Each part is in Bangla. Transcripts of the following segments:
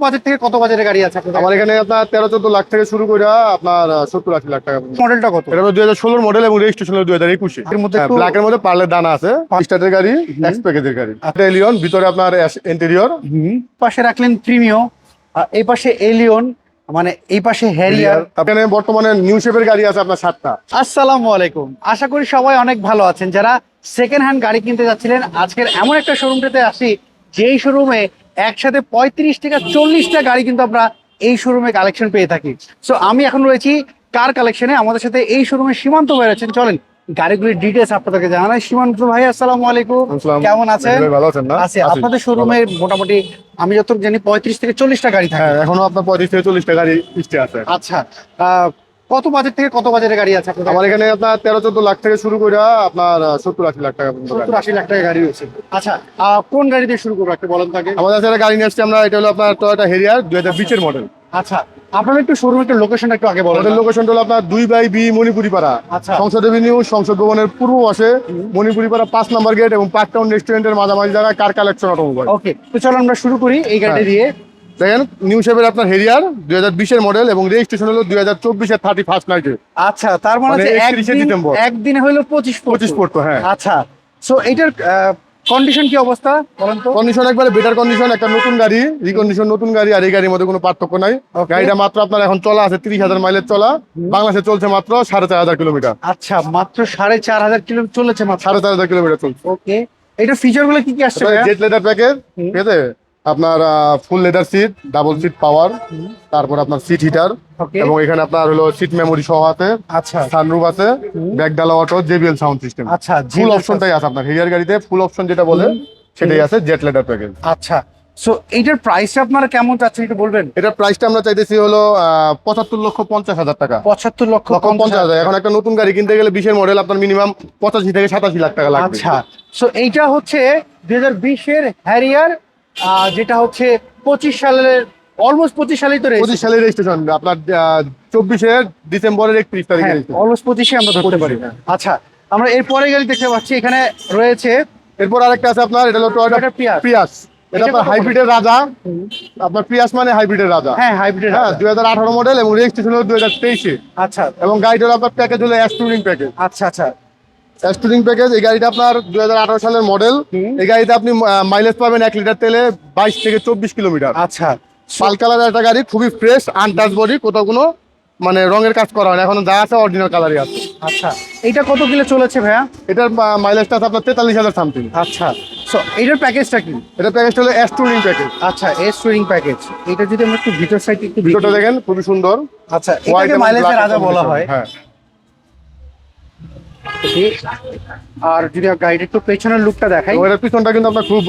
বাজেট থেকে কত গাড়ি আছে আমার এখানে আপনার তেরো চোদ্দ লাখ থেকে শুরু করে আপনার সত্তর আশি লাখ টাকা। মডেলটা কত? এটা দুই হাজার ষোলোর মডেল এবং রেজিস্ট্রেশন দুই হাজার একুশে। মধ্যে একটু- ব্ল্যাকের মধ্যে পার্লের দানা আছে। স্টার্টের গাড়ি এক্স প্যাকেজের গাড়ি। এলিয়ন ভিতরে আপনার ইন্টেরিয়র পাশে রাখলেন প্রিমিও এই পাশে এলিয়ন মানে এই পাশে হ্যারিয়ার এখানে বর্তমানে নিউ শেপের গাড়ি আছে আপনার সাতটা। আসসালামু আলাইকুম। আশা করি সবাই অনেক ভালো আছেন। যারা সেকেন্ড হ্যান্ড গাড়ি কিনতে যাচ্ছিলেন আজকের এমন একটা শোরুমটাতে আসি যেই শোরুমে একসাথে পঁয়ত্রিশ থেকে চল্লিশটা গাড়ি কিন্তু আমরা এই শোরুমে কালেকশন পেয়ে থাকি। সো আমি এখন রয়েছি কার কালেকশনে আমাদের সাথে এই শোরুমে সীমান্ত ভাই আছেন চলেন গাড়িগুলির ডিটেলস আপনাদেরকে জানাই। সীমান্ত ভাই আসসালামু আলাইকুম। কেমন আছেন? ভাই ভালো আছেন না? আছি। আপনাদের শোরুমে মোটামুটি আমি যতটুকু জানি পঁয়ত্রিশ থেকে চল্লিশটা গাড়ি থাকে। হ্যাঁ এখনও আপনার পঁয়ত্রিশ থেকে চল্লিশটা গাড়ি আছে। আচ্ছা কত বাজেট থেকে কত বাজারের গাড়ি আছে আমার এখানে আপনার তেরো চোদ্দ লাখ থেকে শুরু করে আপনার সত্তর আশি লাখ টাকা পর্যন্ত সত্তর আশি লাখ টাকা গাড়ি রয়েছে। আচ্ছা কোন গাড়ি দিয়ে শুরু করব একটা বলেন থাকে আমাদের একটা গাড়ি নিয়ে আসছি আমরা এটা হলো আপনার টয়োটা হেরিয়ার দুই হাজার বিশের মডেল আচ্ছা আপনার একটু শোরুম একটা লোকেশন একটু আগে বলেন মডেল লোকেশন হলো আপনার দুই বাই বি মণিপুরি পাড়া আচ্ছা। সংসদ এভিনিউ সংসদ ভবনের পূর্ব পাশে মণিপুরি পাড়া পাঁচ নম্বর গেট এবং পার্ক টাউন রেস্টুরেন্টের মাঝামাঝি জায়গায় কার কালেকশন অটোমোবাইল ওকে তো চলো আমরা শুরু করি এই গাড়ি হ্যাঁ। দিয়ে। দেখেন নিউ শেপের আপনার হেরিয়ার দুই হাজার বিশের মডেল এবং রেজিস্ট্রেশন হলো দুই হাজার চব্বিশের থার্টি ফার্স্ট নাইটে আচ্ছা তার মানে মানে হচ্ছে 31 একদিন ডিসেম্বর। একদিন হইল পঁচিশ পঁচিশ পড়তো হ্যাঁ। আচ্ছা সো এইটার কন্ডিশন কি অবস্থা বলেন তো? কন্ডিশন একবারে বেটার কন্ডিশন একটা নতুন গাড়ি রিকন্ডিশন নতুন গাড়ি আর এই গাড়ির মধ্যে কোনো পার্থক্য নাই. গাড়িটা মাত্র আপনার এখন চলা আছে তিরিশ হাজার মাইলের চলা। বাংলাদেশে চলছে মাত্র সাড়ে চার হাজার কিলোমিটার। আচ্ছা মাত্র সাড়ে চার হাজার কিলো চলেছে মাত্র। সাড়ে চার হাজার কিলোমিটার চলছে। ওকে এটার ফিচারগুলো কি কি আসছে জেট লেদার প্যাকেজ ঠিক আছে? আপনার full leather seat double seat power তারপর আপনার সিট হিটার এবং এখানে আপনার হলো সিট মেমোরি সহ আছে আচ্ছা। সানরুফ আছে ব্যাকডালা অটো জেবিএল সাউন্ড সিস্টেম আচ্ছা ফুল অপশনটাই আছে আপনার হেরিয়ার গাড়িতে ফুল অপশন যেটা বলে সেটাই আছে জেট লেদার প্যাকেজ আচ্ছা সো এইটার প্রাইসটা আপনারা কেমন চাচ্ছেন একটু বলবেন? এটার প্রাইসটা আমরা চাইতেছি হলো পঁচাত্তর লক্ষ পঞ্চাশ হাজার টাকা। পঁচাত্তর লক্ষ লক্ষ পঞ্চাশ হাজার। এখন একটা নতুন গাড়ি কিনতে গেলে বিশের মডেল আপনার মিনিমাম পঁচাশি থেকে সাতাশি লাখ টাকা লাগবে। আচ্ছা সো এইটা হচ্ছে দুই হাজার বিশের হ্যারিয়ার যেটা হচ্ছে পঁচিশ সালের অলমোস্ট পঁচিশ সালেই তো পঁচিশ সালের রেজিস্ট্রেশন আপনার চব্বিশে ডিসেম্বরের একত্রিশ তারিখে। অলমোস্ট পঁচিশে আমরা ধরতে পারি। আচ্ছা আমরা এরপরে গাড়ি দেখতে পাচ্ছি এখানে রয়েছে এরপর আরেকটা আছে আপনার এটা হলো টয়োটা Prius। প্রিয়াস এটা আপনার হাইব্রিডের রাজা। আপনার প্রিয়াস মানে হাইব্রিডের রাজা। হ্যাঁ হাইব্রিড হ্যাঁ দুই হাজার আঠারো মডেল এবং রেজিস্ট্রেশন হলো দুই হাজার তেইশে। আচ্ছা। এবং গাড়িটা আপনার প্যাকেজ হলো অ্যাস টুরিং প্যাকেজ আচ্ছা আচ্ছা। টুরিং প্যাকেজ এই গাড়িটা আপনার দুই হাজার আঠারো সালের মডেল এই গাড়িতে আপনি মাইলেজ পাবেন এক লিটার তেলে বাইশ থেকে চব্বিশ কিলোমিটার আচ্ছা। পাল কালারের একটা গাড়ি খুবই ফ্রেশ আনটাচ বডি কোথাও কোনো মানে রঙের কাজ করা হয় এখন যা আছে অরিজিনাল কালারই আছে। আচ্ছা। এইটা কত কিলো চলেছে ভাইয়া? এটার মাইলেজটা আছে আপনার তেতাল্লিশ হাজার সামথিং আচ্ছা। সো এইটার প্যাকেজটা কি? এটা প্যাকেজটা হলো অ্যাস টুরিং প্যাকেজ আচ্ছা এস টুরিং প্যাকেজ এটা যদি আমরা একটু ভিতর সাইড একটু। ভিডিওটা দেখেন খুবই সুন্দর। আচ্ছা এটাকে মাইলেজের রাজা বলা হয়। হ্যাঁ। আর যদি গাড়ির একটু পেছনের লুকটা দেখাই। এবং পিছনটা কিন্তু আপনার খুব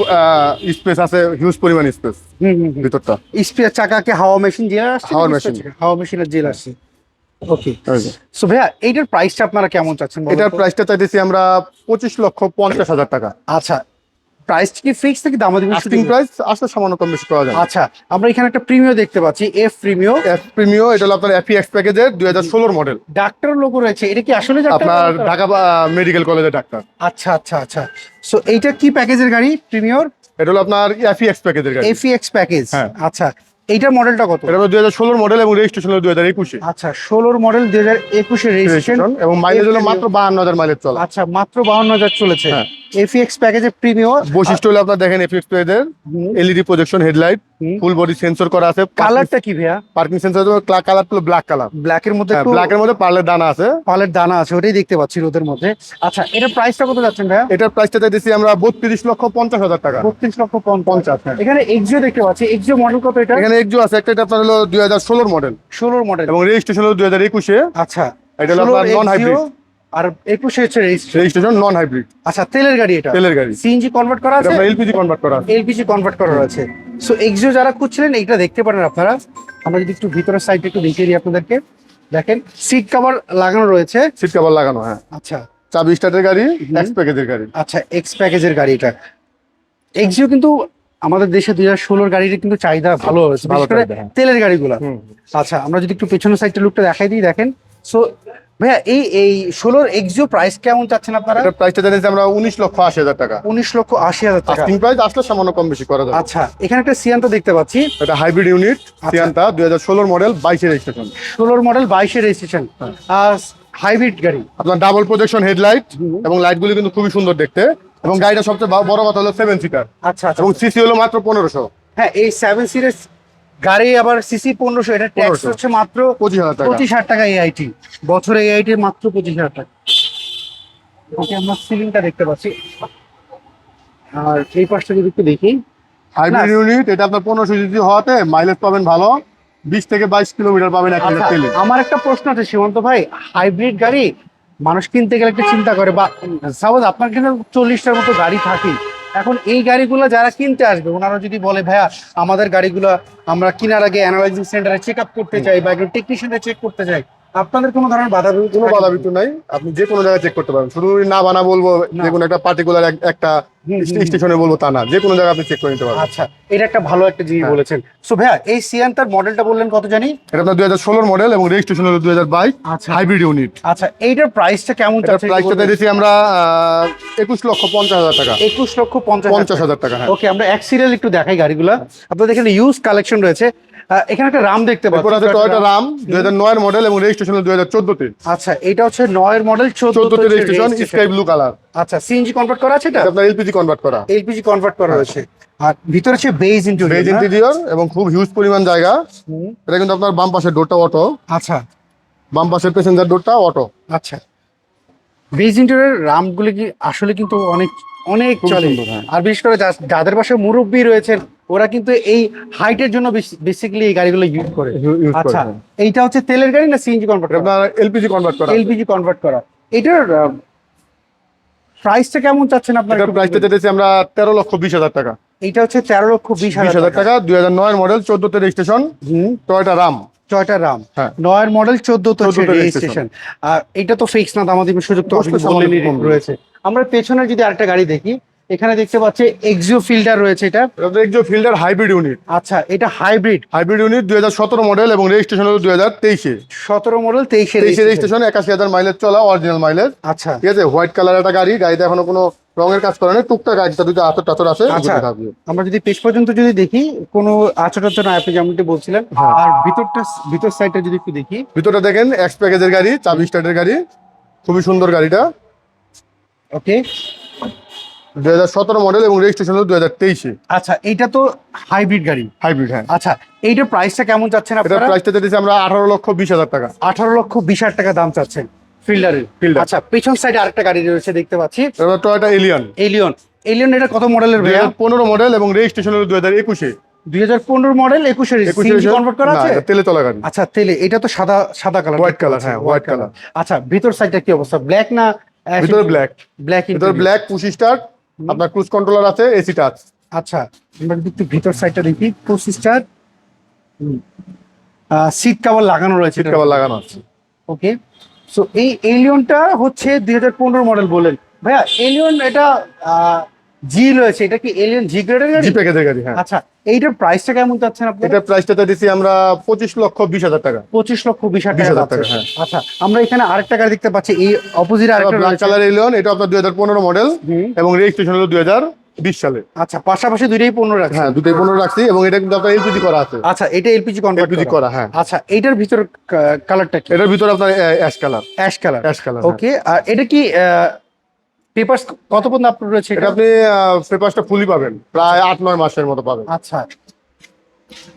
স্পেস আছে হিউজ পরিমাণ স্পেস হুম হুম হুম। ভিতরটা। স্পেস চাকাকে হাওয়া মেশিন দিয়ে আসছে হাওয়া চাকা? হাওয়া মেশিনের জেল আসছে। ওকে সো ভাইয়া এইটার প্রাইসটা আপনারা কেমন চাচ্ছেন এটার? প্রাইসটা চাইতেছি আমরা পঁচিশ লক্ষ পঞ্চাশ হাজার টাকা। আচ্ছা প্রাইস কি ফিক্স নাকি দিবেন শুটিং প্রাইস আসলে সামান্য কম বেশি করা যায়। আচ্ছা আমরা এখানে একটা প্রিমিও দেখতে পাচ্ছি এফ প্রিমিও এফ প্রিমিও এটা হলো আপনার এফি এক্স প্যাকেজের দুই হাজার ষোলোর মডেল ডাক্তার লোগো রয়েছে এটা কি আসলে আপনার? ঢাকা মেডিকেল কলেজের ডাক্তার আচ্ছা আচ্ছা আচ্ছা। সো এইটা কি প্যাকেজের গাড়ি প্রিমিয়র এটা হলো আপনার এফি এক্স প্যাকেজের গাড়ি। এফিএক্স প্যাকেজ হ্যাঁ। আচ্ছা এইটার মডেলটা কত? এটা হাজার ষোলোর মডেল এবং রেজিস্ট্রেশন হলো দুই হাজার একুশে। আচ্ছা ষোলোর মডেল দুই হাজার একুশে রেজিস্ট্রেশন এবং মাইলেজ হলো মাত্র বাহান্ন হাজার মাইলেজ চলে। আচ্ছা মাত্র বাউন্ন হাজার চলেছে। এফএক্স প্যাকেজে প্যাকেজের প্রিমিয়র বৈশিষ্ট্য হলো আপনারা দেখেন এফএক্স প্যাকেজের LED projection headlight. Full body sensor করা আছে। কালারটা কি ভাইয়া? পার্কিং সেন্সর কালার হলো ব্ল্যাক কালার ব্ল্যাক এর মধ্যে ব্ল্যাক এর মধ্যে পার্লের দানা আছে। পালের দানা আছে ওটাই দেখতে পাচ্ছি রোদের মধ্যে। আচ্ছা এটা প্রাইসটা কত যাচ্ছেন ভাইয়া? এটার প্রাইসটা চাইতেছি আমরা বত্রিশ লক্ষ পঞ্চাশ হাজার টাকা। বত্রিশ লক্ষ পঞ্চাশ। হ্যাঁ। এখানে এক্সিও দেখতে পাচ্ছি। এক্সিও মডেল কত এটা? এখানে একজু আছে একটা এটা আপনার হলো দুই হাজার ষোলোর মডেল ষোলোর মডেল এবং রেজিস্ট্রেশন হলো দুই হাজার একুশে। আচ্ছা এটা হলো আপনার নন হাইব্রিড আর একুশে হচ্ছে রেজিস্ট্রেশন রেজিস্ট্রেশন নন হাইব্রিড আচ্ছা তেলের গাড়ি এটা? তেলের গাড়ি। সিএনজি কনভার্ট করা আছে? এলপিজি কনভার্ট করা আছে। এলপিজি কনভার্ট করা রয়েছে সো এক্সিও যারা খুঁজছিলেন এইটা দেখতে পারেন আপনারা। আমরা যদি একটু ভিতরের সাইডে একটু দেখিয়ে দিই আপনাদেরকে। দেখেন সিট কভার লাগানো রয়েছে। সিট কভার লাগানো হ্যাঁ। আচ্ছা। চাবি স্টার্টের গাড়ি এক্স প্যাকেজের গাড়ি। আচ্ছা এক্স প্যাকেজের গাড়ি এটা। এক্সিও কিন্তু আমাদের দেশে দুই হাজার ষোলোর গাড়ির কিন্তু চাহিদা ভালো হয়েছে বিশেষ করে হ্যাঁ। তেলের গাড়িগুলো। আচ্ছা আমরা যদি একটু পেছনের সাইডটা লুকটা দেখাই দিই দেখেন। সো ভাইয়া এই এই ষোলোর এক্সিও প্রাইস কেমন চাচ্ছেন আপনারা? এটার প্রাইসটা জানিয়েছি আমরা উনিশ লক্ষ আশি হাজার টাকা। উনিশ লক্ষ আশি হাজার টাকা। আস্কিং প্রাইস আসলে সামান্য কম বেশি করা যাবে। আচ্ছা এখানে একটা সিয়ান্তা দেখতে পাচ্ছি। এটা হাইব্রিড ইউনিট সিয়ান্তা দুই হাজার ষোলোর মডেল বাইশের রেজিস্ট্রেশন ষোলোর মডেল বাইশের রেজিস্ট্রেশন হাইব্রিড গাড়ি। আপনার ডাবল প্রজেকশন হেডলাইট এবং লাইটগুলি কিন্তু খুবই সুন্দর দেখতে। এবং গাড়িটা সবচেয়ে বড় কথা হলো সেভেন সিটার আচ্ছা আচ্ছা। এবং সিসি হলো মাত্র পনেরোশো। হ্যাঁ এই সেভেন সিরিজ গাড়ি আবার সিসি পনেরোশো এটা ট্যাক্স হচ্ছে মাত্র পঁচিশ হাজার টাকা। পঁচিশ হাজার টাকা এআইটি বছরে এআইটি মাত্র পঁচিশ হাজার টাকা। ওকে আমরা সিলিংটা দেখতে পাচ্ছি। আর এই পাশটা যদি একটু দেখি। হাইব্রিড। ইউনিট এটা আপনার পনেরোশো সিসি হওয়াতে মাইলেজ পাবেন ভালো। বিশ থেকে বাইশ কিলোমিটার পাবেন এক লিটার আচ্ছা, তেলে আমার একটা প্রশ্ন আছে সীমন্ত ভাই। হাইব্রিড গাড়ি মানুষ কিনতে গেলে একটা চিন্তা করে বা সাপোজ আপনার কিন্তু চল্লিশটার মতো গাড়ি থাকে এখন এই গাড়িগুলো যারা কিনতে আসবে, ওনারা যদি বলে, ভাইয়া, আমাদের গাড়িগুলো আমরা কেনার আগে অ্যানালাইজিং সেন্টারে চেক আপ করতে চাই বা একজন টেকনিশিয়ানরা চেক করতে চাই আপনাদের কোনো ধরনের বাধা বিঘ্ন কোনো বাধা বিঘ্ন নাই। আপনি যে কোনো জায়গায় চেক করতে পারেন। শুধু না বানা বলব। যে কোনো একটা পার্টিকুলার একটা। স্টেশনে বলব তা না। যে কোনো জায়গায় আপনি চেক করে নিতে পারবেন। আচ্ছা এটা একটা ভালো একটা জিনিস হ্যাঁ। বলেছেন। সো ভাইয়া এই সিয়ান্তার মডেলটা বললেন কত জানি? এটা আপনার দুই হাজার ষোলোর মডেল এবং রেজিস্ট্রেশন হলো দুই হাজার বাইশ আচ্ছা। হাইব্রিড ইউনিট আচ্ছা এইটার প্রাইসটা কেমন প্রাইসটা দিয়েছি আমরা একুশ লক্ষ পঞ্চাশ হাজার টাকা। একুশ লক্ষ পঞ্চাশ হাজার টাকা হ্যাঁ। ওকে আমরা এক সিরিয়াল একটু দেখাই গাড়িগুলো। আপনাদের এখানে ইউজ কালেকশন রয়েছে। এখানে একটা রাম দেখতে এরপর আছে টয়োটা রাম দুই হাজার নয়ের মডেল এবং রেজিস্ট্রেশন হলো দুই হাজার চোদ্দতে। আচ্ছা এটা হচ্ছে নয়ের মডেল চোদ্দতে রেজিস্ট্রেশন স্কাই ব্লু কালার আচ্ছা সিএনজি কনভার্ট করা আছে এটা? আপনার এলপিজি কনভার্ট করা। এলপিজি কনভার্ট করা রয়েছে আর ভিতরে হচ্ছে বেজ বেজ ইন্টেরিয়র ইন্টেরিয়র এবং খুব হিউজ পরিমাণ জায়গা। এটা কিন্তু আপনার বাম পাশের ডোরটা অটো আচ্ছা। বাম পাশের প্যাসেঞ্জার ডোরটা অটো আচ্ছা। বেজ ইন্টেরিয়র রামগুলো কি আসলে কিন্তু অনেক অনেক চলে। হ্যাঁ। আর বিশেষ করে যাদের পাশে মুরব্বী রয়েছেন ওরা কিন্তু এই হাইটের জন্য বেসিক্যালি এই গাড়িগুলো ইউজ করে। ইউজ করে। আচ্ছা এইটা হচ্ছে তেলের গাড়ি না সিএনজি কনভার্ট এটা আপনার এলপিজি কনভার্ট করা। এলপিজি কনভার্ট করা। এটার প্রাইসটা কেমন চাচ্ছেন আপনার একটু প্রাইসটা? দিয়েছি আমরা তেরো লক্ষ বিশ হাজার টাকা। এইটা হচ্ছে তেরো লক্ষ বিশ বিশ হাজার হাজার টাকা দুই হাজার নয়ের মডেল চোদ্দতে রেজিস্ট্রেশন হুম। Toyota Raum. Toyota Raum. হ্যাঁ। নয়ের মডেল চোদ্দ তো 14 তে রেজিস্ট্রেশন আর এটা তো ফিক্স না আমাদের সুযোগ তো রয়েছে। আমরা পেছনে যদি আরেকটা গাড়ি দেখি এখানে দেখতে পাচ্ছি এক্সিও ফিল্টার রয়েছে এটা। এটা এক্সো ফিল্ডার হাইব্রিড ইউনিট আচ্ছা এটা হাইব্রিড হাইব্রিড ইউনিট দুই হাজার সতেরো মডেল এবং রেজিস্ট্রেশন হলো দুই হাজার তেইশে। সতেরো মডেল তেইশে তেইশে রেজিস্ট্রেশন একাশি হাজার মাইলেজ চলা অরিজিনাল মাইলেজ আচ্ছা। ঠিক আছে হোয়াইট কালার একটা গাড়ি গাড়িতে এখনও কোনো রঙের কাজ করে না টুকটাক গাড়িটা দুটো আতর টাতর আছে আচ্ছা। আমরা যদি পেশ পর্যন্ত যদি দেখি কোনো আচরণ না আপনি যেমনটি বলছিলেন হ্যাঁ। আর ভিতরটা ভিতর সাইডটা যদি একটু দেখি। ভিতরে দেখেন এক্স প্যাকেজের গাড়ি চাবি স্টার্টের গাড়ি খুবই সুন্দর গাড়িটা। ওকে দুই হাজার সতেরো মডেল এবং রেজিস্ট্রেশন হলো দুই হাজার তেইশে। আচ্ছা এইটা তো হাইব্রিড গাড়ি। হাইব্রিড হ্যাঁ। আচ্ছা এইটার প্রাইসটা কেমন চাচ্ছেন আপনারা? প্রাইসটা দিয়েছি আমরা আঠারো লক্ষ বিশ হাজার টাকা। আঠারো লক্ষ বিশ হাজার টাকা দাম চাচ্ছেন ফিল্ডারের। Fielder। আচ্ছা পেছন সাইডে আরেকটা গাড়ি রয়েছে দেখতে পাচ্ছি। টয়োটা এলিয়ন এলিয়ন এলিয়ন এটা কত মডেলের ভাইয়া? পনেরো মডেল এবং রেজিস্ট্রেশন হলো দুই হাজার একুশে। দুই হাজার পনেরো মডেল একুশে একুশে কনভার্ট করা আছে? তেলে চলা গাড়ি। আচ্ছা তেলে। এটা তো সাদা সাদা কালার White color, হ্যাঁ, white color। আচ্ছা ভিতর সাইডটা কি অবস্থা? ব্ল্যাক না ভিতরে ব্ল্যাক ব্ল্যাক ভিতরে ব্ল্যাক পুশি স্টার্ট আপনার ক্রুজ কন্ট্রোলার আছে এসিটা আছে। আচ্ছা আমরা যদি একটু ভিতর সাইডটা দেখি পঁচিশটার সিট কাভার লাগানো রয়েছে সিট কভার লাগানো আছে। ওকে সো এই এলিয়নটা হচ্ছে দুই হাজার পনেরো মডেল বলেন ভাইয়া এলিয়ন এটা জি রয়েছে এটা কি এলিয়ন জি গ্রেডের গাড়ি? জি প্যাকেজের গাড়ি হ্যাঁ। আচ্ছা এইটার প্রাইসটা কেমন চাচ্ছেন আপনি এটার প্রাইসটা দিচ্ছি আমরা পঁচিশ লক্ষ বিশ হাজার টাকা। পঁচিশ লক্ষ বিশ হাজার টাকা হ্যাঁ। আচ্ছা আমরা এখানে আরেকটা গাড়ি দেখতে পাচ্ছি এই অপোজিট আরেকটা ব্ল্যাক কালার এলিয়ন এটা আপনার দুই হাজার পনেরো মডেল হুম। এবং রেজিস্ট্রেশন হলো দুই হাজার বিশ সালে। আচ্ছা পাশাপাশি দুইটাই পনেরো রাখছে হ্যাঁ দুটোই পনেরো রাখছি এবং এটা কিন্তু আপনার এলপিজি করা আছে। আচ্ছা এটা এলপিজি কনভার্ট এলপিজি করা। হ্যাঁ। আচ্ছা এইটার ভিতর কালারটা কি? এটার ভিতরে আপনার ash color ash color ash color okay আর এটা কি পেপারস কত পর্যন্ত আপনার রয়েছে এটা আপনি পেপারসটা ফুলি পাবেন। প্রায় আট নয় মাসের মতো পাবেন। আচ্ছা।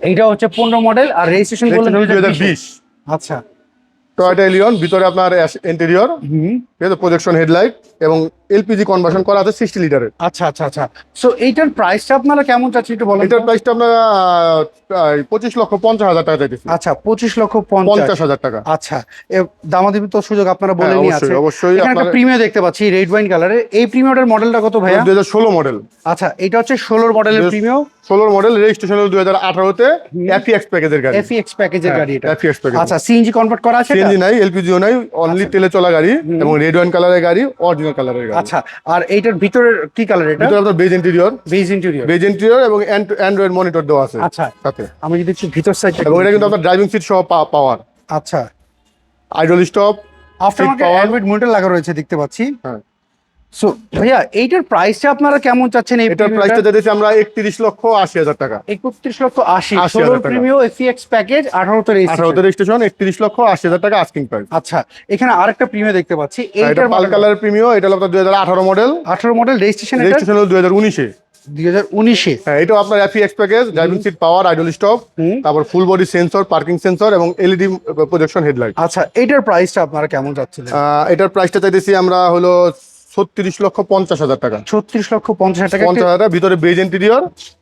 এইটা হচ্ছে পনেরো মডেল আর রেজিস্ট্রেশন করলেন দুই হাজার বিশ। আচ্ছা। টয়োটা এলিয়ন ভিতরে আপনার ইন্টেরিয়র হুম। ঠিক আছে? প্রজেকশন হেডলাইট এবং এলপিজি কনভার্সন করা আছে সিক্সটি লিটারের আচ্ছা আচ্ছা আচ্ছা। সো এইটার প্রাইসটা আপনারা কেমন চাচ্ছেন একটু বলেন এটার প্রাইসটা আপনার পঁচিশ লক্ষ পঞ্চাশ হাজার টাকা চাইতেছি। আচ্ছা পঁচিশ লক্ষ পঞ্চাশ। হাজার টাকা। আচ্ছা এ দামাদামি তো সুযোগ আপনারা হ্যাঁ, বলেনি আছে অবশ্যই অবশ্যই এখানে আপনার একটা প্রিমিয়াম দেখতে পাচ্ছি রেড ওয়াইন কালারের এই প্রিমিয়ামের মডেলটা কত ভাইয়া? হাজার ষোলো মডেল আচ্ছা এটা হচ্ছে ষোলোর মডেলের. প্রিমিয়াম ষোলোর মডেল রেজিস্ট্রেশন হলো দুই হাজার আঠারোতে এফিএক্স প্যাকেজের গাড়ি। এফএক্স প্যাকেজের গাড়ি এটা। এফিএক্স প্যাকেজ আচ্ছা সিএনজি কনভার্ট করা আছে সিএনজি নাই এলপিজিও নাই অনলি তেলে চলা গাড়ি এবং রেড ওয়াইন কালারের গাড়ি অরিজিনাল কালারের গাড়ি। আচ্ছা আর এইটার ভিতরের কি কালার এটা? ভিতরে আপনার beige interior beige interior beige interior এবং অ্যান্ড্রয়েড মনিটর দেওয়া আছে আচ্ছা সাথে। আমি যদি একটু ভিতর সাইড এবং এটা কিন্তু আপনার ড্রাইভিং সিট সহ পাওয়ার আচ্ছা। Idle stop after market. Android monitor লাগা রয়েছে দেখতে পাচ্ছি। হ্যাঁ। সো ভাইয়া এইটার প্রাইসটা আপনারা কেমন চাচ্ছেন? এই এটার প্রাইসটা দিয়েছি আমরা একত্রিশ লক্ষ আশি হাজার টাকা। একত্রিশ লক্ষ আশি। 80,000 ষোলো টাকা। প্রিমিও এফিএক্স প্যাকেজ রেজিস্ট্রেশন লক্ষ আশি হাজার টাকা আস্কিং প্রাইস আচ্ছা এখানে আরেকটা প্রিমিও দেখতে পাচ্ছি। এইটার পাল কালার প্রিমিও এটা হলো মডেল আঠারো মডেল রেজিস্ট্রেশন এটা হলো হ্যাঁ এটাও আপনার package driving seat power idle stop. তারপর full body sensor parking sensor এবং এলইডি প্রজেকশন হেডলাইট আচ্ছা এটার প্রাইসটা আপনারা কেমন চাচ্ছিলেন? এটার প্রাইসটা চাইতেছি আমরা হলো ছত্রিশ লক্ষ পঞ্চাশ হাজার টাকা। ছত্রিশ লক্ষ পঞ্চাশ হাজার টাকা। পঞ্চাশ হাজার ভিতরে বেজ ইন্টেরিয়র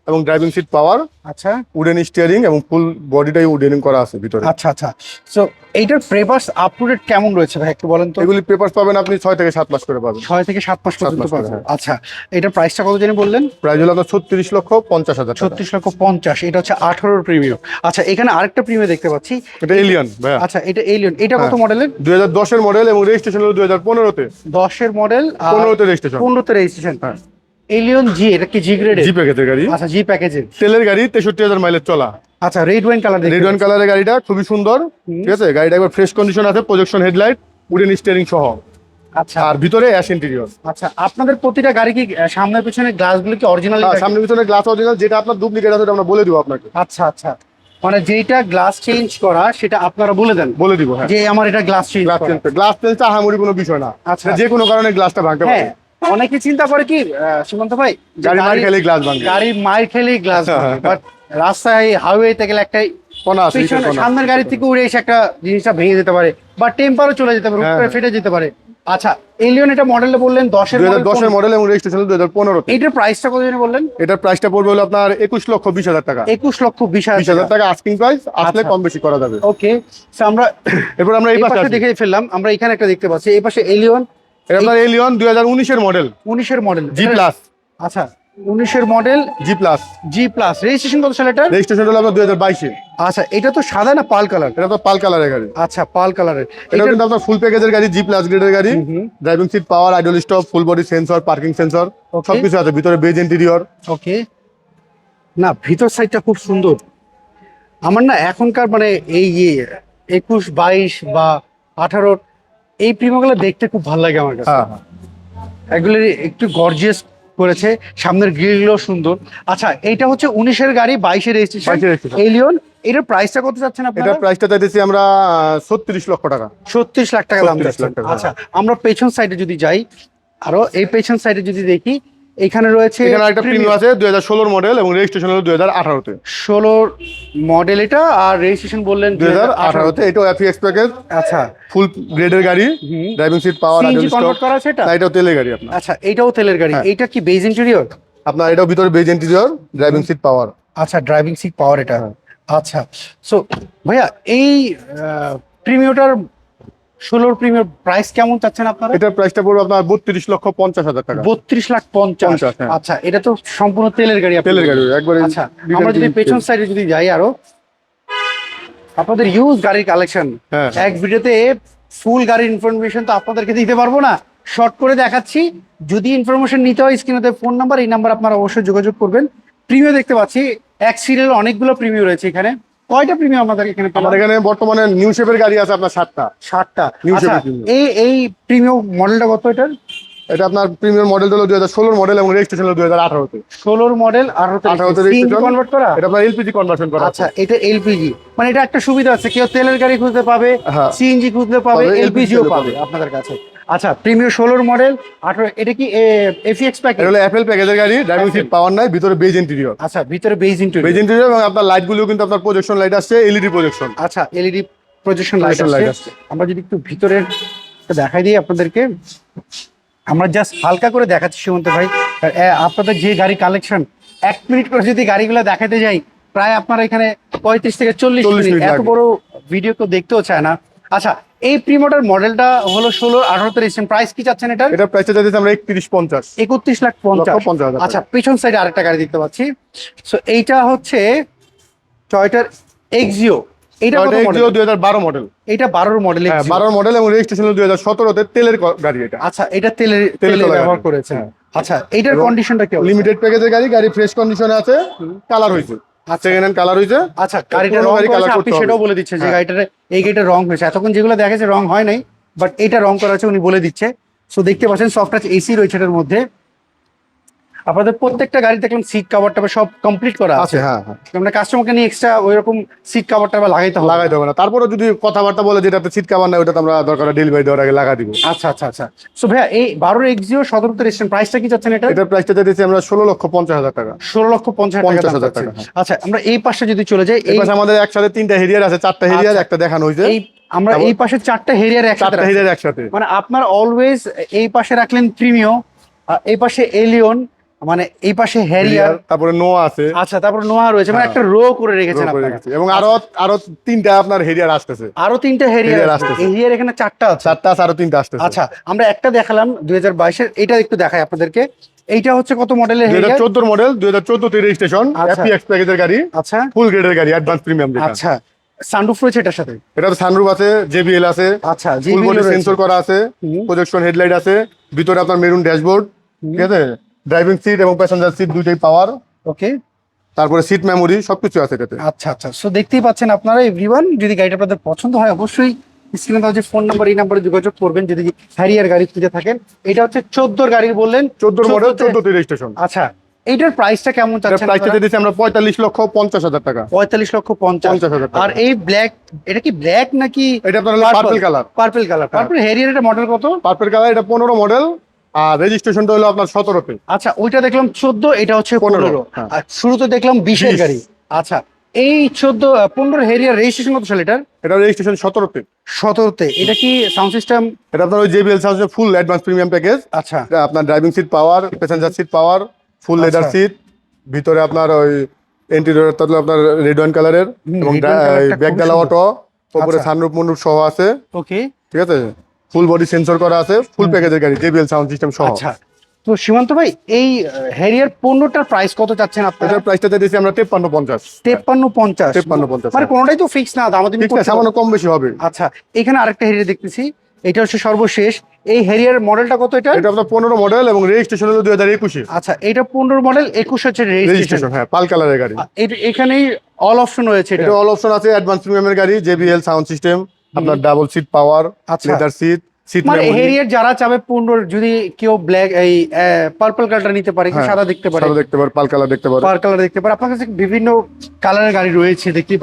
এবং ড্রাইভিং সিট পাওয়ার আচ্ছা। উডেন স্টিয়ারিং এবং ফুল বডিটাই উডেনিং করা আছে ভিতরে। আচ্ছা আচ্ছা। সো এইটার পেপারস আপ টু ডেট কেমন রয়েছে ভাই একটু বলেন তো? এগুলি পেপার পাবেন আপনি ছয় থেকে সাত মাস করে পাবেন। ছয় থেকে সাত মাস পর্যন্ত পাবেন। আচ্ছা এটার প্রাইসটা কত জানি বললেন? প্রাইস হলো আপনার ছত্রিশ লক্ষ পঞ্চাশ হাজার ছত্রিশ লক্ষ পঞ্চাশ এটা হচ্ছে আঠারোর প্রিমিয়াম আচ্ছা এখানে আরেকটা প্রিমিয়াম দেখতে পাচ্ছি। এটা এলিয়ন ভাইয়া। আচ্ছা এটা এলিয়ন এটা কত। মডেলের দুই হাজার দশের মডেল এবং রেজিস্ট্রেশন হলো দুই হাজার পনেরোতে। দশের মডেল পনেরোতে রেজিস্ট্রেশন পনেরোতে রেজিস্ট্রেশন। এলিয়ন জি এটা কি জি গ্রেডের জি প্যাকেজের গাড়ি। আচ্ছা জি প্যাকেজের তেলের গাড়ি তেষট্টি হাজার মাইলের চলা। আচ্ছা red wine color red wine কালারের গাড়িটা খুবই সুন্দর ঠিক আছে? গাড়িটা একবার ফ্রেশ কন্ডিশন আছে প্রজেকশন হেডলাইট উডেন স্টিয়ারিং সহ। আচ্ছা। আর ভিতরে অ্যাশ ইন্টেরিয়র আচ্ছা আপনাদের প্রতিটা গাড়ি কি সামনে পিছনে গ্লাসগুলো কি অরিজিনাল সামনে পিছনে গ্লাস অরিজিনাল যেটা আপনার ডুপ্লিকেট আছে আমরা বলে দিব আপনাকে। আচ্ছা আচ্ছা। মানে যেটা গ্লাস চেঞ্জ করা সেটা আপনারা বলে দেন। বলে দিব হ্যাঁ। যে আমার এটা glass change glass change glass চেঞ্জটা আহামরি কোনো বিষয় না। আচ্ছা। যে কোনো কারণে গ্লাসটা ভাঙতে পারে হ্যাঁ অনেকে চিন্তা করে কি সুমন্ত ভাই গাড়ি মার খেলে গ্লাস ভাঙবে। গাড়ি মার খেলেই গ্লাস হ্যাঁ, বাট রাস্তায় হাইওয়েতে গেলে একটা কোনা আছে। সামনের গাড়ি থেকে উড়ে এসে একটা জিনিসটা ভেঙে যেতে পারে বা টেম্পারও চলে যেতে পারে হ্যাঁ। ফেটে যেতে পারে। আচ্ছা এলিয়ন এটা মডেলটা বললেন দশের মডেল এবং রেজিস্ট্রেশন দুই হাজার পনেরোতে এইটার প্রাইসটা কত জানি বললেন? এটার প্রাইসটা পড়বে হলো আপনার একুশ লক্ষ বিশ হাজার টাকা। একুশ লক্ষ বিশ হাজার টাকা। আস্কিং প্রাইস আসলে আচ্ছা। কম বেশি করা যাবে। ওকে আমরা এরপর আমরা এই পাশে দেখে ফেললাম আমরা এখানে একটা দেখতে পাচ্ছি এই পাশে এলিয়ন এটা আপনার এলিয়ন দুই হাজার উনিশের মডেল উনিশের মডেল জি প্লাস আচ্ছা উনিশের model G plus G plus registration কত সাল এটা রেজিস্ট্রেশন হলো আপনার দুই হাজার বাইশে। আচ্ছা এটা তো সাদা না পাল কালার এটা তো পাল কালারের গাড়ি। আচ্ছা পাল কালারের এটা কিন্তু আপনার ফুল প্যাকেজের গাড়ি জি প্লাস গ্রেডের গাড়ি। Driving seat power idle stop full body sensor parking sensor. সবকিছু আছে। ভিতরে বেজ ইন্টেরিয়র ওকে না ভিতর সাইডটা খুব সুন্দর। আমার না এখনকার মানে এই ইয়ে একুশ বাইশ বা আঠারো এই প্রিমাগুলো দেখতে খুব ভালো লাগে আমার কাছে। হ্যাঁ এগুলো একটু গর্জিয়াস করেছে। সামনের গ্রিলগুলো সুন্দর। আচ্ছা এইটা হচ্ছে উনিশের গাড়ি বাইশের রেজিস্ট্রেশন 22 registration। এলিয়ন এটার প্রাইসটা কত চাচ্ছেন আপনারা? এটার প্রাইসটা চাইতেছি আমরা ছত্রিশ লক্ষ টাকা। ছত্রিশ লাখ টাকা দাম 36 যাচ্ছে লাখ টাকা, আচ্ছা আমরা পেছন সাইডে যদি যাই আরও এই পেছন সাইডে যদি দেখি এখানে রয়েছে এখানে একটা প্রিমিয়াম আছে দুই হাজার ষোলোর মডেল এবং রেজিস্ট্রেশন হলো দুই হাজার আঠারোতে। ষোলোর মডেল এটা আর রেজিস্ট্রেশন বললেন দুই হাজার আঠারোতে এটাও এফিএক্স প্যাকেজ আচ্ছা। ফুল গ্রেডের গাড়ি। Driving seat power idle convert করা আছে এটা? এটাও তেলের গাড়ি আপনার। আচ্ছা এটাও তেলের গাড়ি। হ্যাঁ। এটা কি বেজ ইন্টেরিয়র আপনার এটাও ভিতরে beige interior driving seat power আচ্ছা ড্রাইভিং সিট পাওয়ার এটা। হ্যাঁ। আচ্ছা সো ভাইয়া এই প্রিমিয়টার ষোলোর প্রিমিয়র প্রাইস কেমন চাচ্ছেন আপনারা? এটার প্রাইসটা পড়বে আপনার বত্রিশ লক্ষ পঞ্চাশ হাজার টাকা। বত্রিশ লাখ পঞ্চাশ। 50, হ্যাঁ। আচ্ছা এটা তো সম্পূর্ণ তেলের গাড়ি তেলের গাড়ি একবারে আচ্ছা আমরা যদি পেছন সাইডে যদি যাই আরও আপনাদের ইউজ গাড়ির কালেকশন হ্যাঁ। এক ভিডিওতে ফুল গাড়ির ইনফরমেশন তো আপনাদেরকে দিতে পারব না। শর্ট করে দেখাচ্ছি। যদি ইনফরমেশন নিতে হয় স্ক্রিনে ফোন নাম্বার এই নাম্বার আপনারা অবশ্যই যোগাযোগ করবেন। প্রিমিয় দেখতে পাচ্ছি। এক সিরিয়াল অনেকগুলো প্রিমিয় রয়েছে এখানে। কয়টা প্রিমিয়াম আমাদের এখানে? আমার এখানে বর্তমানে নিউ শেপের গাড়ি আছে আপনার সাতটা। ষাটটা New আচ্ছা Chevy Premium। এই এই প্রিমিয়াম মডেলটা কত এটার? এটা আপনার প্রিমিয়াম মডেল হলো দুই হাজার ষোলোর মডেল এবং রেজিস্ট্রেশন হলো দুই হাজার আঠারোতে। ষোলোর মডেল 18 কনভার্ট করা? এটা আপনার এলপিজি কনভার্সন করা। আচ্ছা এটা এলপিজি মানে এটা একটা সুবিধা আছে কেউ তেলের গাড়ি খুঁজতে পাবে হ্যাঁ। সিএনজি খুঁজতে পাবে এলপিজিও পাবে। আপনাদের কাছে। আচ্ছা প্রিমিয়ার ষোলোর মডেল আঠারো এটা কি এফিএক্স প্যাকেজ এটা হলো অ্যাপেল প্যাকেজের গাড়ি ড্রাইভিং সিট পাওয়ার নাই ভিতরে বেজ ইন্টেরিয়র আচ্ছা ভিতরে বেজ ইন্টু বেজ ইন্টেরিয়র এবং আপনার লাইটগুলো কিন্তু আপনার প্রজেকশন লাইট আসছে এলইডি প্রজেকশন আচ্ছা এলইডি প্রজেকশন লাইট আছে আমরা যদি একটু ভিতরের দেখাই দিই আপনাদেরকে। আমরা জাস্ট হালকা করে দেখাচ্ছি সুমন্ত ভাই। আপনাদের যে গাড়ি কালেকশন এক মিনিট করে যদি গাড়িগুলো দেখাতে যাই প্রায় আপনারা এখানে পঁয়ত্রিশ থেকে চল্লিশ 40 মিনিট। মিনিট এত বড় ভিডিও কেউ দেখতেও চায় না। আচ্ছা এই প্রিমোটার মডেলটা হলো ষোলো আঠারোতে রেজিস্ট্রেশন প্রাইস কি চাচ্ছেন এটা এটা প্রাইসটা চাইতেছি আমরা একত্রিশ পঞ্চাশ। একত্রিশ লাখ পঞ্চাশ। আচ্ছা পিছন সাইডে আরেকটা গাড়ি দেখতে পাচ্ছি। সো এইটা হচ্ছে টয়টার এক্সিও দুই হাজার বারো মডেল এটা বারোর মডেল হ্যাঁ বারোর মডেল এবং রেজিস্ট্রেশন দুই হাজার সতেরোতে। তেলের গাড়ি এটা। আচ্ছা এটা তেলের তেলে তেলে ব্যবহার করেছে হ্যাঁ। আচ্ছা এইটার কন্ডিশনটা কি লিমিটেড প্যাকেজের গাড়ি গাড়ি ফ্রেশ কন্ডিশনে আছে কালার হয়েছে। সেকেন্ড হ্যান্ড কালার হইছে। আচ্ছা গাড়িটা রং গাড়ি আপনি সেটাও বলে দিচ্ছে যে হ্যাঁ। গাড়িটার এই গাড়িটা রং হয়েছে। এতক্ষণ যেগুলো দেখেছে রং হয় নাই বাট এটা রং করা আছে উনি বলে দিচ্ছে। সো দেখতে পাচ্ছেন সফট টাচ এসি রয়েছে এটার মধ্যে। আপনাদের প্রত্যেকটা গাড়ি দেখলাম সিট কাভার টাভার সব কমপ্লিট করা আছে। হ্যাঁ হ্যাঁ। আমরা কাস্টমারকে নিয়ে এক্সট্রা ওই রকম সিট কাভার টাভার লাগাইতে হবে। লাগাই দেবো না। তারপরে যদি কথাবার্তা বলে যেটাতে সিট কাভার নাই ওটাতে আমরা দরকার ডেলিভারি দেওয়ার আগে লাগা দিব। আচ্ছা আচ্ছা আচ্ছা। সো ভাইয়া এই বারোর এক্সিও সতেরোতে রেস্টুরেন্ট প্রাইসটা কি যাচ্ছেন এটা? এটার প্রাইসটা দিয়েছি আমরা ষোলো লক্ষ পঞ্চাশ হাজার টাকা। ষোলো লক্ষ পঞ্চাশ হাজার টাকা, হ্যাঁ। আচ্ছা আমরা এই পাশে যদি চলে যাই এই পাশে আমাদের একসাথে তিনটা হেরিয়ার আছে চারটা হেরিয়ার আচ্ছা। একটা দেখানো হয়েছে। এই আমরা এই পাশে চারটা হেরিয়ার একসাথে চারটা হেরিয়ার একসাথে। মানে আপনার অলওয়েজ এই পাশে রাখলেন প্রিমিও এই পাশে এলিয়ন মানে এই পাশে হ্যারিয়ার তারপরে নোয়া আছে। আচ্ছা তারপর নোয়া রয়েছে মানে হ্যাঁ। একটা রো করে রেখেছেন আপনারা এবং আরও আরও তিনটা আপনার হেরিয়ার আসতেছে। আরও তিনটা আছে আসতেছে। এই হেরিয়ার এখানে চারটা আছে। চারটা আছে আরও তিনটা আসতেছে। আচ্ছা আমরা একটা দেখালাম দুই হাজার বাইশের এটা একটু দেখাই আপনাদেরকে। এইটা হচ্ছে কত মডেলের হেরিয়ার চোদ্দোর মডেল দুই হাজার চোদ্দ রেজিস্ট্রেশন। এফপিএক্স প্যাকেজের গাড়ি আচ্ছা। ফুল গ্রেডের গাড়ি অ্যাডভান্স প্রিমিয়াম যেটা। আচ্ছা সানরুফ রয়েছে এটার সাথে? এটা তো সানরুফ আছে জেবিএল আছে আচ্ছা ফুল বডি সেন্সর করা আছে প্রজেকশন হেডলাইট আছে ভিতরে আপনার মেরুন ড্যাশবোর্ড ঠিক আছে? ড্রাইভিং সিট এবং প্যাসেঞ্জার সিট দুইটাই পাওয়ার ওকে। তারপরে সিট মেমোরি সবকিছু আছে এটাতে। আচ্ছা আচ্ছা। সো দেখতেই পাচ্ছেন আপনারা এভরিওয়ান যদি গাড়িটা আপনাদের পছন্দ হয় অবশ্যই স্ক্রিনে দেওয়া যে ফোন নাম্বার এই নাম্বারে যোগাযোগ করবেন যদি হ্যারিয়ার গাড়ি খুঁজে থাকেন। এটা হচ্ছে চোদ্দোর গাড়ি বললেন। চোদ্দোর মডেল 14 তে- চোদ্দোতে রেজিস্ট্রেশন আচ্ছা এইটার প্রাইসটা কেমন চাচ্ছেন প্রাইসটা দিয়েছি আমরা পঁয়তাল্লিশ লক্ষ পঞ্চাশ হাজার টাকা। পঁয়তাল্লিশ লক্ষ পঞ্চাশ। 50,000 টাকা। আর এই ব্ল্যাক এটা কি ব্ল্যাক নাকি এটা আপনার purple color purple color purple Harrier এটা মডেল কত? পার্পল কালার এটা পনেরো মডেল আর রেজিস্ট্রেশনটা হলো আপনার সতেরোতে। আচ্ছা ওইটা দেখলাম চোদ্দ এটা হচ্ছে পনেরো। হ্যাঁ। আর শুরুতে দেখলাম বিশের গাড়ি। আচ্ছা এই চোদ্দ পনেরো হেরিয়ার রেজিস্ট্রেশন কত সাল এটার? এটা রেজিস্ট্রেশন সতেরোতে। সতেরোতে। এটা কি সাউন্ড সিস্টেম এটা আপনার ওই JBL sound full advance premium package আচ্ছা। আপনার driving seat power passenger seat power full leather. Seat ভিতরে আপনার ওই ইন্টেরিয়র তাহলে আপনার রেড ওয়াইন কালারের এবং ব্যাক ডালা অটো উপরে। সানরুফ মন্ডুপ সহ আছে। ওকে ঠিক আছে? ফুল বডি সেন্সর করা আছে ফুল প্যাকেজের গাড়ি জেবিএল সাউন্ড সিস্টেম সহ। আচ্ছা। তো সীমান্ত ভাই এই হ্যারিয়ার পণ্যটার প্রাইস কত চাচ্ছেন আপনারা? এটার প্রাইসটা দিয়েছি আমরা তেপ্পান্ন পঞ্চাশ। তেপ্পান্ন পঞ্চাশ। 53, মানে কোনোটাই তো ফিক্স না করতে সামান্য কম বেশি হবে। আচ্ছা এখানে আরেকটা হেরিয়ার দেখতেছি এটা হচ্ছে সর্বশেষ। এই হেরিয়ার মডেলটা কত এটা এটা আপনার পনেরো মডেল এবং রেজিস্ট্রেশন হলো দুই হাজার একুশে। আচ্ছা এটা পনেরো মডেল একুশ হচ্ছে রেজিস্ট্রেশন হ্যাঁ পাল কালারের গাড়ি। এখানেই অল অপশন রয়েছে এটা। এটা অল অপশন আছে অ্যাডভান্স প্রিমিয়ামের গাড়ি জেবিএল সাউন্ড সিস্টেম আপনার double seat power. Leather seat মানে হেরিয়ার যারা চাবে পনেরো যদি কেউ ব্ল্যাক এই পার্পল কালারটা নিতে পারে হ্যাঁ, সাদা দেখতে পারে? সাদা দেখতে পারে পাল কালার দেখতে পারে। কালার দেখতে পারে। আপনার কাছে বিভিন্ন কালারের গাড়ি রয়েছে দেখতেই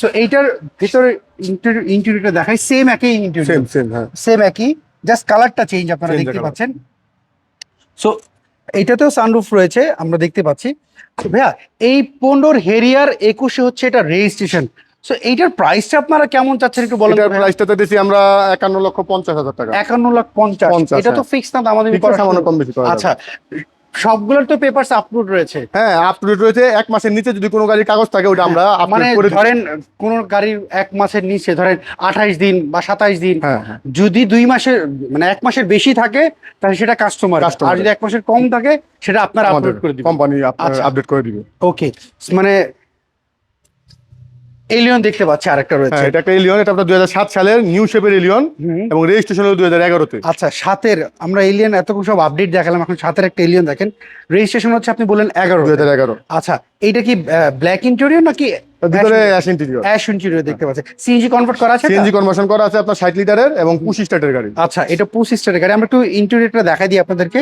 সো এইটার ভিতরে ইন্টেরিয়রটা দেখাই। সেম একই সেম হ্যাঁ। সেম একই। জাস্ট কালারটা চেঞ্জ আপনারা দেখতে পাচ্ছেন। সো এইটাতেও সানরুফ রয়েছে আমরা দেখতে পাচ্ছি। ভাইয়া এই পনেরোর হেরিয়ার একুশে হচ্ছে এটা রেজিস্ট্রেশন সো এইটার প্রাইসটা আপনারা কেমন চাচ্ছেন একটু বলেন এটার ভাইয়া? প্রাইসটাতে দিছি আমরা একান্ন লক্ষ পঞ্চাশ হাজার টাকা। একান্ন লাখ পঞ্চাশ। 50, এটা তো হ্যাঁ। ফিক্স না আমাদের আছে, সামান্য কম বেশি করা আচ্ছা সবগুলোর তো পেপারস আপলোড রয়েছে। হ্যাঁ আপ টু ডেট রয়েছে। এক মাসের নিচে যদি কোনো গাড়ির কাগজ থাকে ওটা আমরা মানে। ধরেন কোন গাড়ির এক মাসের নিচে ধরেন আঠাইশ দিন বা সাতাইশ দিন হ্যাঁ হ্যাঁ। যদি দুই মাসের মানে এক মাসের বেশি থাকে তাহলে সেটা কাস্টমার আর যদি এক মাসের কম থাকে সেটা আপনারা আপলোড করে দিবেন। কোম্পানি আচ্ছা। আপডেট করে দিবে। ওকে মানে এলিয়ন দেখতে পাচ্ছি আরেকটা রয়েছে। হ্যাঁ এটা একটা এলিয়ন এটা আপনার দুই হাজার সাত সালের নিউ শেপের এলিয়ন এবং রেজিস্ট্রেশন হলো দুই হাজার এগারোতে। আচ্ছা সাতের আমরা এলিয়ন এতক্ষণ সব আপডেট দেখালাম এখন সাতের একটা এলিয়ন দেখেন। রেজিস্ট্রেশন হচ্ছে আপনি বললেন এগারো দুই হাজার এগারো। আচ্ছা এইটা কি ব্ল্যাক ইন্টেরিয়র নাকি ভিতরে অ্যাশ ইন্টেরিয়র অ্যাশ ইন্টেরিয়র দেখতে পাচ্ছি। সিএনজি কনভার্ট করা আছে এটা? সিএনজি কনভার্সন করা আছে আপনার ষাট লিটারের এবং পঁচিশ স্টার্টের গাড়ি। আচ্ছা এটা পুশ স্টারের গাড়ি। আমরা একটু ইন্টেরিয়রটা দেখাই দিই আপনাদেরকে।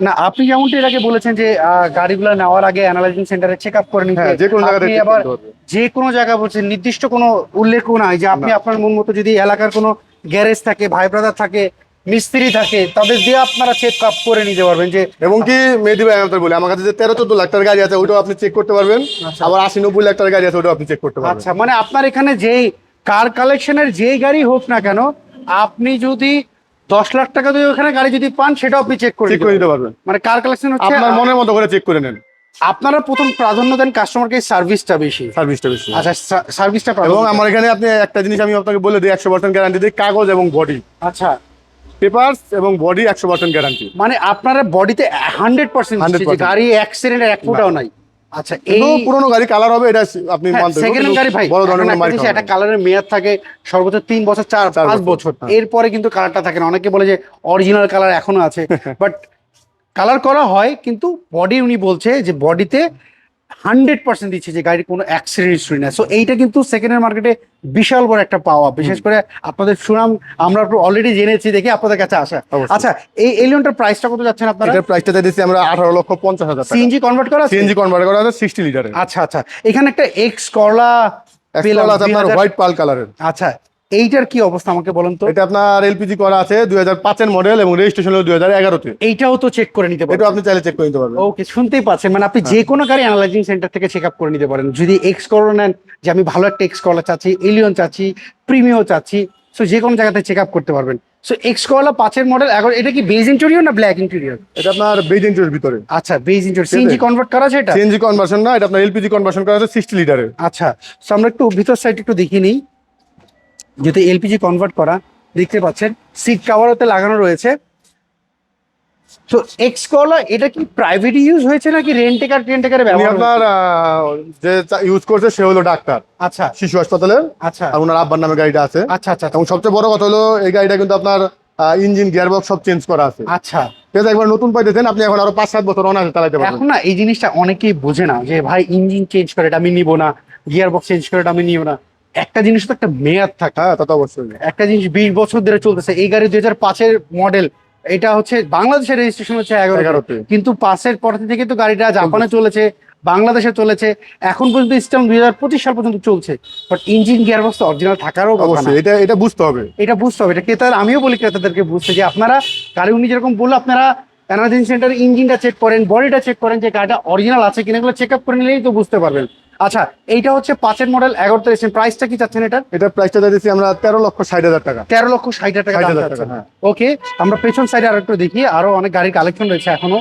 না আপনি যেমনটা এর আগে বলেছেন যে গাড়িগুলো নেওয়ার আগে অ্যানালাইজিং সেন্টারে চেক আপ করে নিতে হ্যাঁ যে কোনো আপনি আবার। যে কোনো জায়গা বলছেন নির্দিষ্ট কোনো উল্লেখও নাই যে আপনি আপনার মন মতো যদি এলাকার কোনো গ্যারেজ থাকে ভাই ব্রাদার থাকে মিস্ত্রি থাকে তাদের দিয়ে আপনারা চেক আপ করে নিতে পারবেন যে এবং কি মেহেদি ভাই আমাদের বলে আমার কাছে যে তেরো চোদ্দ লাখ টাকার গাড়ি আছে ওটাও আপনি চেক করতে পারবেন আচ্ছা। আবার আশি নব্বই লাখ টাকার গাড়ি আছে ওটাও আপনি চেক করতে পারবেন আচ্ছা মানে আপনার এখানে যেই কার কালেকশনের যেই গাড়ি হোক না কেন আপনি যদি দশ লাখ টাকা দিয়ে ওখানে গাড়ি যদি পান সেটাও আপনি চেক করে চেক করে দিতে পারবেন। মানে কার কালেকশন হচ্ছে আপনার মনের মতো করে চেক করে নেন। আপনারা প্রথম প্রাধান্য দেন কাস্টমারকে সার্ভিসটা বেশি। সার্ভিসটা বেশি। আচ্ছা সার্ভিসটা এবং আমার এখানে আপনি একটা জিনিস আমি আপনাকে বলে দিই একশো পার্সেন্ট গ্যারান্টি দিই কাগজ এবং বডি আচ্ছা। পেপারস এবং বডি একশো পার্সেন্ট গ্যারান্টি মানে আপনারা বডিতে হান্ড্রেড পার্সেন্ট 100% গাড়ি অ্যাক্সিডেন্ট এক ফুটাও নাই। আচ্ছা এই পুরনো গাড়ি কালার হবে এটা আপনি মানতে সেকেন্ড গাড়ি ভাই বড় ধরনের কালারের মেয়াদ থাকে সর্বোচ্চ তিন বছর চার চার পাঁচ বছর, বছর। হ্যাঁ। এরপরে কিন্তু কালারটা থাকে না অনেকে বলে যে অরিজিনাল কালার এখনও আছে। বাট কালার করা হয় কিন্তু বডি উনি বলছে যে বডিতে হান্ড্রেড পার্সেন্ট দিচ্ছে যে গাড়ির কোনো অ্যাক্সিডেন্ট হিস্ট্রি না। সো এইটা কিন্তু সেকেন্ড হ্যান্ড মার্কেটে বিশাল বড় একটা পাওয়া। বিশেষ করে আপনাদের সুনাম আমরা অলরেডি জেনেছি দেখে আপনাদের কাছে আসা। আচ্ছা এই এলিয়নটার প্রাইসটা কত যাচ্ছেন আপনারা? এটার প্রাইসটা চাইতেছি আমরা আঠারো লক্ষ পঞ্চাশ হাজার সিএনজি কনভার্ট করা? সিএনজি কনভার্ট করা আছে সিক্সটি লিটারের আচ্ছা আচ্ছা। এখানে একটা এক্স করলা আপনার হোয়াইট পাল কালারের আচ্ছা এইটার কি অবস্থা আমাকে বলেন তো? এটা আপনার এলপিজি করা আছে দুই হাজার পাঁচের মডেল এবং রেজিস্ট্রেশন হলো দুই হাজার এগারোতে। এইটাও তো চেক করে নিতে এটা পারবেন। আপনি চাইলে চেক করে নিতে পারবেন। ওকে শুনতেই পাচ্ছেন। মানে আপনি যে কোনো গাড়ি অ্যানালাইজিং সেন্টার থেকে চেক আপ করে নিতে পারেন। যদি এক্স করলা নেন যে আমি ভালো একটা এক্স করলা চাচ্ছি এলিয়ন চাচ্ছি প্রিমিও চাচ্ছি সো যে কোনো জায়গাতে চেক আপ করতে পারবেন। সো এক্স করলা পাঁচের মডেল এখন এটা কি বেজ ইন্টেরিয়র না ব্ল্যাক ইন্টেরিয়র এটা আপনার বেজ ইন্টেরিয়র ভিতরে। আচ্ছা বেজ ইন্টেরিয়র সিএনজি কনভার্ট করা আছে এটা? সিএনজি কনভার্সন না এটা আপনার এলপিজি কনভার্সন করা আছে সিক্সটি লিটারের আচ্ছা সো আমরা একটু ভিতর সাইড একটু দেখিয়ে নিই। যেহেতু এলপিজি কনভার্ট করা দেখতে পাচ্ছেন সিট কাভারতে লাগানো রয়েছে। তো এক্স কলা এটা কি প্রাইভেট ইউজ হয়েছে নাকি রেন্টেকার টেন্টেকারে ব্যবহার আপনার যে ইউজ করছে সে হলো ডাক্তার। আচ্ছা। শিশু হাসপাতালের। আচ্ছা। আর ওনার আব্বার নামে গাড়িটা আছে। আচ্ছা আচ্ছা এবং সবচেয়ে বড় কথা হলো এই গাড়িটা কিন্তু আপনার ইঞ্জিন গিয়ারবক্স সব চেঞ্জ করা আছে। আচ্ছা। এটা একবার নতুন পাইতেছেন আপনি এখন আরও পাঁচ সাত বছর অনায়াসে চালাতে পারবেন। এখন না এই জিনিসটা অনেকেই বোঝে না যে ভাই ইঞ্জিন চেঞ্জ করে এটা আমি নিব না গিয়ার বক্স চেঞ্জ করে এটা আমি নিব না। একটা জিনিস তো একটা মেয়াদ থাকে হ্যাঁ তা তো অবশ্যই। একটা জিনিস বিশ বছর ধরে চলতেছে এই গাড়ি দুই হাজার পাঁচের মডেল এটা হচ্ছে বাংলাদেশের রেজিস্ট্রেশন হচ্ছে এগারো এগারোতে। কিন্তু পাশের পর থেকে তো গাড়িটা জাপানে চলেছে বাংলাদেশে চলেছে এখন পর্যন্ত সিস্টেম দুই হাজার পঁচিশ সাল পর্যন্ত চলছে। But engine gear box original থাকারও অবশ্যই এটা এটা বুঝতে হবে। এটা বুঝতে হবে এটা ক্রেতার আমিও বলি ক্রেতাদেরকে বুঝতে যে আপনারা গাড়ি উনি যেরকম বলল আপনারা এনার্জি সেন্টার ইঞ্জিনটা চেক করেন বডিটা চেক করেন যে গাড়িটা অরিজিনাল আছে কিনা এগুলো চেক আপ করে নিলেই তো বুঝতে পারবেন। আচ্ছা এইটা হচ্ছে পাঁচের মডেল এগারো এসেছেন প্রাইসটা কি চাচ্ছেন এটা এটা প্রাইসটা দিয়েছি আমরা তেরো লক্ষ ষাট হাজার টাকা। তেরো লক্ষ ষাট হাজার টাকা 60,000 দাম টাকা, চাচ্ছেন। হ্যাঁ। ওকে আমরা পেছন সাইডে আর একটু দেখি আরও অনেক গাড়ির কালেকশন রয়েছে এখনও।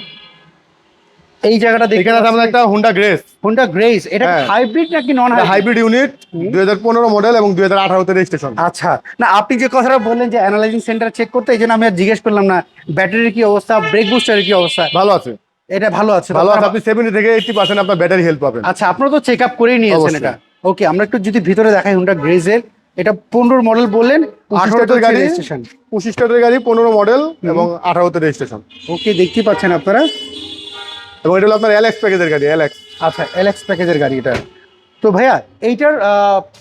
এই জায়গাটা দেখে এখানে আছে আমাদের একটা হুন্ডা গ্রেস হোন্ডা গ্রেস এটা হ্যাঁ। হাইব্রিড নাকি নন হাইব্রিড ইউনিট দুই হাজার পনেরো মডেল এবং দুই হাজার আঠারোতে রেজিস্ট্রেশন আচ্ছা না আপনি যে কথাটা বললেন যে অ্যানালাইজিং সেন্টার চেক করতে এই জন্য আমি আর জিজ্ঞেস করলাম না। ব্যাটারির কি অবস্থা? ব্রেক বুস্টারের কি অবস্থা? ভালো আছে। এটা ভালো আছে ভালো আছে আপনি সেভেন্টি থেকে এইটটি পার্সেন্ট আপনার ব্যাটারি হেলথ পাবেন। আচ্ছা আপনারা তো চেকআপ করেই নিয়েছেন এটা। ওকে আমরা একটু যদি ভিতরে দেখাই হুন্ডা গ্রেজের এটা পনেরোর মডেল বললেন 18 তে গাড়ি রেজিস্ট্রেশন 25 তে গাড়ি পনেরো মডেল এবং 18 তে রেজিস্ট্রেশন ওকে দেখতে পাচ্ছেন আপনারা। এবং এটা হলো আপনার এলএক্স প্যাকেজের গাড়ি এলএক্স আচ্ছা এলএক্স প্যাকেজের গাড়ি এটা। তো ভাইয়া এইটার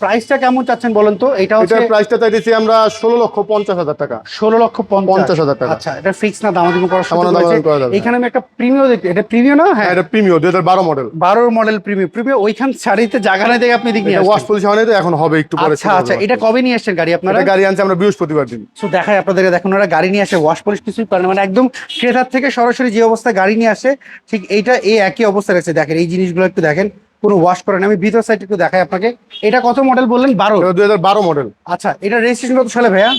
প্রাইসটা কেমন চাচ্ছেন বলেন তো? এটা হচ্ছে এটার প্রাইসটা চাইতেছি আমরা ষোলো লক্ষ পঞ্চাশ হাজার টাকা। ষোলো লক্ষ পঞ্চাশ। হাজার টাকা। আচ্ছা এটা ফিক্স না দামাদামি রয়েছে। করা যাবে। এখানে আমি একটা প্রিমিয় দেখি। এটা প্রিমিয় না? হ্যাঁ। হ্যাঁ এটা প্রিমিও দুই হাজার বারো মডেল বারোর মডেল প্রিমিয় প্রিমিয় ওইখান শাড়িতে জায়গা নাই দেখে আপনি নিয়ে ওয়াশ। পলিশ হয়নি তো এখন হবে একটু পরে আচ্ছা আচ্ছা এটা কবে নিয়ে আসছেন গাড়ি আপনারা? এটা গাড়ি আনছে আমরা বৃহস্পতিবার দিন। সো দেখাই আপনাদেরকে দেখুন ওরা গাড়ি নিয়ে আসে ওয়াশ পলিশ কিছুই করে মানে একদম ক্রেতার থেকে সরাসরি যে অবস্থায় গাড়ি নিয়ে আসে ঠিক এইটা এই একই অবস্থায় রয়েছে। দেখেন এই জিনিসগুলো একটু দেখেন। কোনো ওয়াশ করেন আমি ভিতর সাইড একটু দেখাই আপনাকে। এটা কত মডেল বললেন? বারো। দু দুই হাজার বারো মডেল আচ্ছা এটা রেজিস্ট্রেশন কত সালে ভাইয়া?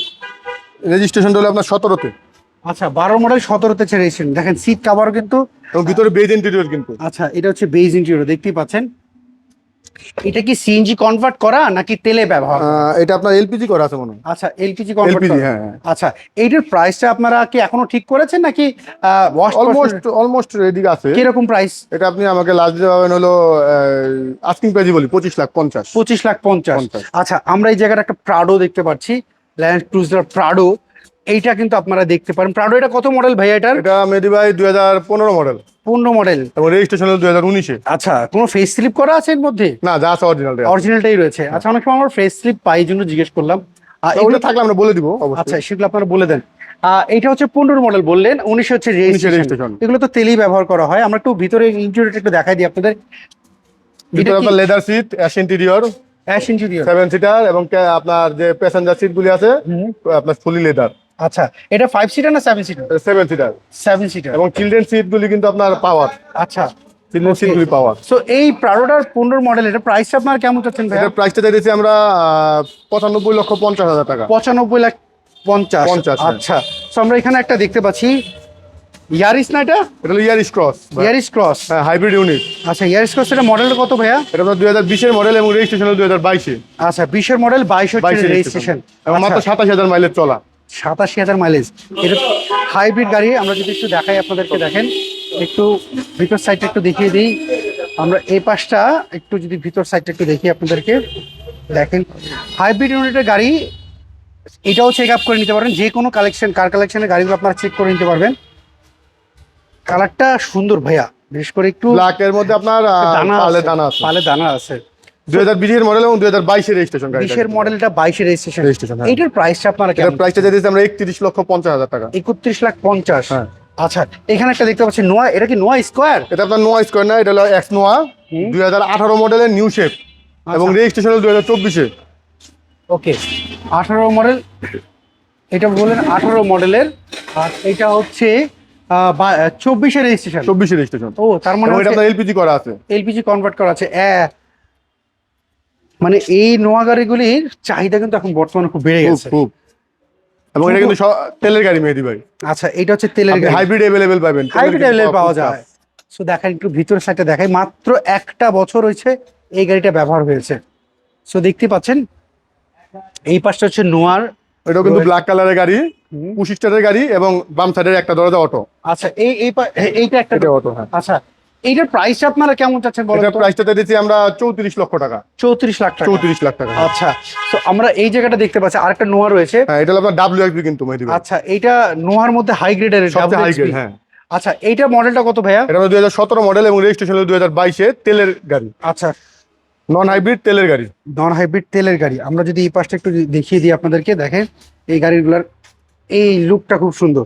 রেজিস্ট্রেশনটা হলো আপনার সতেরোতে। আচ্ছা বারো মডেল সতেরোতে রেজিস্ট্রেশন দেখেন সিট কাভার কিন্তু এবং ভিতরে বেজ ইন্টেরিয়র কিন্তু। আচ্ছা এটা হচ্ছে বেজ ইন্টেরিয়র দেখতেই পাচ্ছেন। এটা কি সিএনজি কনভার্ট করা নাকি তেলে ব্যবহার এটা আপনার এলপিজি করা আছে মনে হয়। আচ্ছা এলপিজি কনভার্ট এলপিজি হ্যাঁ আচ্ছা এইটার প্রাইসটা আপনারা কি এখনও ঠিক করেছেন নাকি অলমোস্ট অলমোস্ট রেডি আছে। কীরকম প্রাইস এটা আপনি আমাকে লাস্ট দিতে পাবেন হলো আস্কিং প্রাইজই বলি পঁচিশ লাখ পঞ্চাশ। পঁচিশ লাখ পঞ্চাশ। পঞ্চাশ। আচ্ছা আমরা এই জায়গার একটা প্রাডো দেখতে পাচ্ছি ল্যান্ড ক্রুজার প্রাডো এইটা কিন্তু আপনারা দেখতে পারেন। প্রাডো এটা কত মডেল ভাই এটার? এটা মেডি ভাই দুই হাজার পনেরো মডেল পূর্ণ মডেল এবং রেজিস্ট্রেশন হলো দুই হাজার উনিশে। আচ্ছা কোনো ফেস স্লিপ করা আছে এর মধ্যে? না যা আছে অরিজিনাল অরিজিনালটাই রয়েছে। আচ্ছা অনেক সময় আমার ফেস স্লিপ পাই জন্য জিজ্ঞেস করলাম। এগুলো থাকলে আমরা বলে দিব আচ্ছা সেগুলো আপনারা বলে দেন। এইটা হচ্ছে পনেরো মডেল বললেন উনিশে হচ্ছে রেজিস্ট্রেশন এগুলো তো তেলই ব্যবহার করা হয়। আমরা একটু ভিতরে ইন্টেরিয়রটা একটু দেখাই দিই আপনাদের। ভিতরে আপনার leather seat ash interior ash interior seven seater এবং আপনার যে প্যাসেঞ্জার সিট গুলি আছে আপনার ফুলি লেদার আচ্ছা এটা ফাইভ সিটার না seven seater seven seater seven seater এবং চিলড্রেন সিট গুলি কিন্তু আপনার পাওয়ার আচ্ছা। চিলড্রেন সিট গুলি পাওয়ার সো এই প্রাডোটার পনেরো মডেল এটা প্রাইস আপনার কেমন চাচ্ছেন এটার প্রাইসটা চাইতেছি আমরা পঁচানব্বই লক্ষ পঞ্চাশ হাজার টাকা। পঁচানব্বই লাখ পঞ্চাশ। পঞ্চাশ, হ্যাঁ। আচ্ছা। সো আমরা এখানে একটা দেখতে পাচ্ছি। ইয়ারিস না এটা? এটা হলো ইয়ারিশ ক্রস ইয়ারিস ক্রস হ্যাঁ হাইব্রিড ইউনিট আচ্ছা ইয়ারিস ক্রস এটা মডেলটা কত ভাইয়া? এটা দুই হাজার বিশের মডেল এবং রেজিস্ট্রেশন হলো দুই হাজার বাইশে। আচ্ছা বিশের মডেল বাইশ হচ্ছে বাইশে রেজিস্ট্রেশন মাত্র সাতাশ হাজার মাইলের চলা। সাতাশি হাজার মাইলেজ এটা হাইব্রিড গাড়ি আমরা যদি একটু দেখাই আপনাদেরকে দেখেন একটু ভিতর সাইডটা একটু দেখিয়ে দিই। আমরা এই পাশটা একটু যদি ভিতর সাইডটা একটু দেখি আপনাদেরকে। দেখেন হাইব্রিড ইউনিটের গাড়ি এটাও চেক আপ করে নিতে পারেন যে কোনো কালেকশন কার কালেকশনের গাড়িগুলো আপনারা চেক করে নিতে পারবেন। কালারটা সুন্দর ভাইয়া। বিশেষ করে একটু ব্ল্যাক এর মধ্যে আপনার পালে দানা আছে। পালে দানা আছে। দুই হাজার বিশের মডেল এবং রেজিস্ট্রেশন গাড়ি মডেলটা রেজিস্ট্রেশন রেজিস্ট্রেশন প্রাইসটা আপনারা এটার প্রাইসটা যেতে আমরা একত্রিশ লক্ষ পঞ্চাশ হাজার টাকা। একত্রিশ লাখ পঞ্চাশ। হ্যাঁ। আচ্ছা এখানে একটা দেখতে পাচ্ছি নোয়া এটা কি নোয়া স্কোয়ার? এটা আপনার নোয়া স্কোয়ার না এটা হলো এক্স নোয়া। হুম। দুই হাজার আঠারো মডেলের নিউ শেপ এবং। রেজিস্ট্রেশন হলো হাজার চব্বিশে। ওকে আঠারো মডেল এটা বললেন আঠারো মডেলের আর এটা হচ্ছে চব্বিশের রেজিস্ট্রেশন চব্বিশে রেজিস্ট্রেশন ও তার মানে এটা আপনার এলপিজি করা আছে। এলপিজি কনভার্ট করা আছে। মানে এই নোয়া গাড়িগুলির চাহিদা কিন্তু এখন বর্তমানে খুব বেড়ে গেছে। খুব। এবং এটা কিন্তু তেলের গাড়ি মেহেদি ভাই আচ্ছা এটা হচ্ছে তেলের গাড়ি। হাইব্রিড অ্যাভেলেবেল পাবেন। হাইব্রিড কিন্তু পাওয়া যায়। সো দেখেন একটু ভিতরের সাইডটা দেখাই। মাত্র একটা বছর হয়েছে এই গাড়িটা ব্যবহার হয়েছে। সো দেখতে পাচ্ছেন এই পাশটা হচ্ছে নোয়ার। এটাও কিন্তু ব্ল্যাক কালারের গাড়ি পঁচিশ স্টারের গাড়ি এবং বাম সাইডের একটা দরজা অটো আচ্ছা এই এইটা একটা অটো হ্যাঁ। আচ্ছা এইটার প্রাইসটা আপনারা কেমন চাচ্ছেন বলেন এটা তো? প্রাইসটাতে দিচ্ছি আমরা চৌত্রিশ লক্ষ টাকা। চৌত্রিশ লাখ টাকা। চৌত্রিশ লাখ টাকা। আচ্ছা তো আমরা এই জায়গাটা দেখতে পাচ্ছি আরেকটা নোয়া রয়েছে। হ্যাঁ এটা আপনার ডাব্লিউ এক্সবি কিন্তু মেহেদি আচ্ছা এইটা নোয়ার মধ্যে হাই গ্রেডের সবচেয়ে হাই গ্রেড হ্যাঁ। আচ্ছা এইটা মডেলটা কত ভাইয়া? এটা দুই হাজার সতেরো মডেল এবং রেজিস্ট্রেশন হলো হাজার বাইশে তেলের গাড়ি। আচ্ছা। নন হাইব্রিড তেলের গাড়ি। নন হাইব্রিড তেলের গাড়ি। আমরা যদি এই পাশটা একটু দেখিয়ে দিই আপনাদেরকে দেখেন এই গাড়িগুলার এই লুকটা খুব সুন্দর।